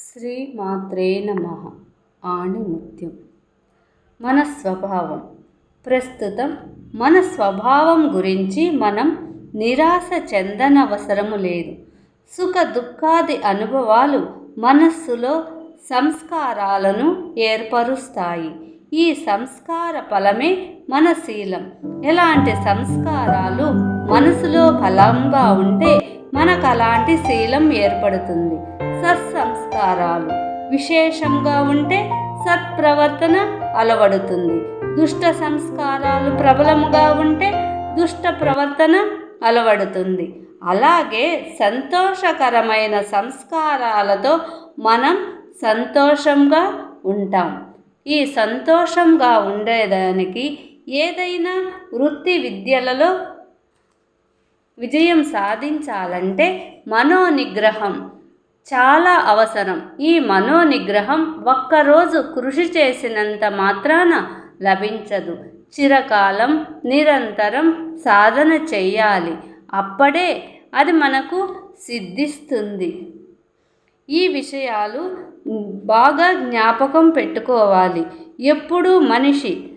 శ్రీమాత్రే నమ ఆణిముత్యం. మన స్వభావం ప్రస్తుతం మన స్వభావం గురించి మనం నిరాశ చెందనవసరము లేదు. సుఖ దుఃఖాది అనుభవాలు మనస్సులో సంస్కారాలను ఏర్పరుస్తాయి. ఈ సంస్కార ఫలమే మన శీలం ఎలాంటి సంస్కారాలు మనసులో బలంగా ఉంటే మనకు అలాంటి శీలం ఏర్పడుతుంది. సత్సంస్కారాలు. విశేషంగా ఉంటే సత్ప్రవర్తన అలవడుతుంది. దుష్ట సంస్కారాలు ప్రబలముగా ఉంటే దుష్ట ప్రవర్తన అలవడుతుంది. అలాగే సంతోషకరమైన సంస్కారాలతో మనం సంతోషంగా ఉంటాం. ఈ సంతోషంగా ఉండేదానికి ఏదైనా వృత్తి విద్యలలో విజయం సాధించాలంటే మనోనిగ్రహం చాలా అవసరం. ఈ మనోనిగ్రహం ఒక్కరోజు కృషి చేసినంత మాత్రాన లభించదు. చిరకాలం నిరంతరం సాధన చెయ్యాలి. అప్పుడే అది మనకు సిద్ధిస్తుంది. ఈ విషయాలు బాగా జ్ఞాపకం పెట్టుకోవాలి. ఎప్పుడూ మనిషి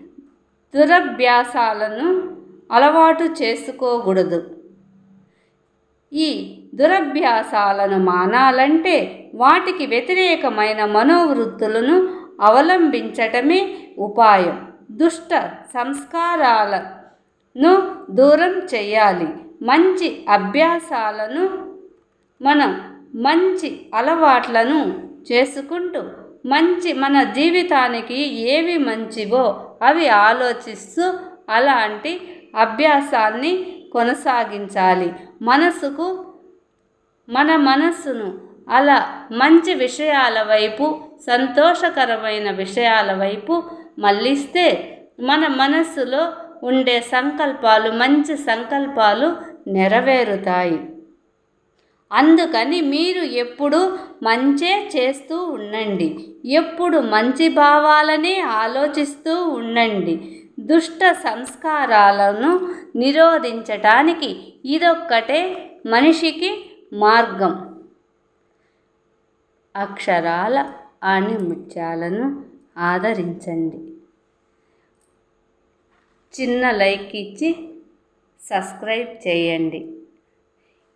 దురభ్యాసాలను అలవాటు చేసుకోకూడదు. ఈ దురభ్యాసాలను మానాలంటే వాటికి వ్యతిరేకమైన మనోవృత్తులను అవలంబించటమే ఉపాయం. దుష్ట సంస్కారాలను దూరం చేయాలి. మంచి అభ్యాసాలను మనం మంచి అలవాట్లను చేసుకుంటూ మంచి మన జీవితానికి ఏవి మంచివో అవి ఆలోచిస్తూ అలాంటి అభ్యాసాన్ని కొనసాగించాలి. మనసుకు మన మనస్సును అలా మంచి విషయాల వైపు సంతోషకరమైన విషయాల వైపు మళ్ళిస్తే మన మనస్సులో ఉండే సంకల్పాలు మంచి సంకల్పాలు నెరవేరుతాయి. అందుకని మీరు ఎప్పుడు మంచే చేస్తూ ఉండండి. ఎప్పుడు మంచి భావాలనే ఆలోచిస్తూ ఉండండి. దుష్ట సంస్కారాలను నిరోధించటానికి ఇదొక్కటే మనిషికి మార్గం. అక్షరాల ఆణిముత్యాలను ఆదరించండి. చిన్న లైక్ ఇచ్చి సబ్స్క్రైబ్ చేయండి.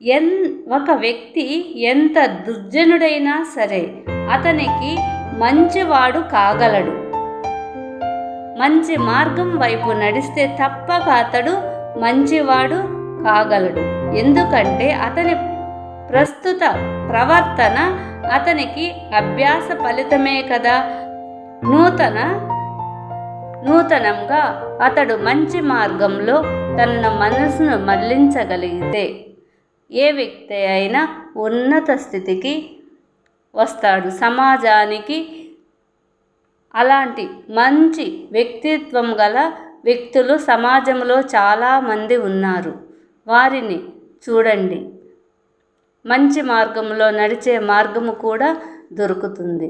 ఎన్ ఒక వ్యక్తి ఎంత దుర్జనుడైనా సరే అతనికి మంచివాడు కాగలడు. మంచి మార్గం వైపు నడిస్తే తప్పక అతడు మంచివాడు కాగలడు. ఎందుకంటే అతని ప్రస్తుత ప్రవర్తన అతనికి అభ్యాస ఫలితమే కదా. నూతన నూతనంగా అతడు మంచి మార్గంలో తన మనసును మళ్ళించగలిగితే ఏ వ్యక్తి అయినా ఉన్నత స్థితికి వస్తాడు. సమాజానికి అలాంటి మంచి వ్యక్తిత్వం గల వ్యక్తులు సమాజంలో చాలామంది ఉన్నారు. వారిని చూడండి. మంచి మార్గంలో నడిచే మార్గము కూడా దొరుకుతుంది.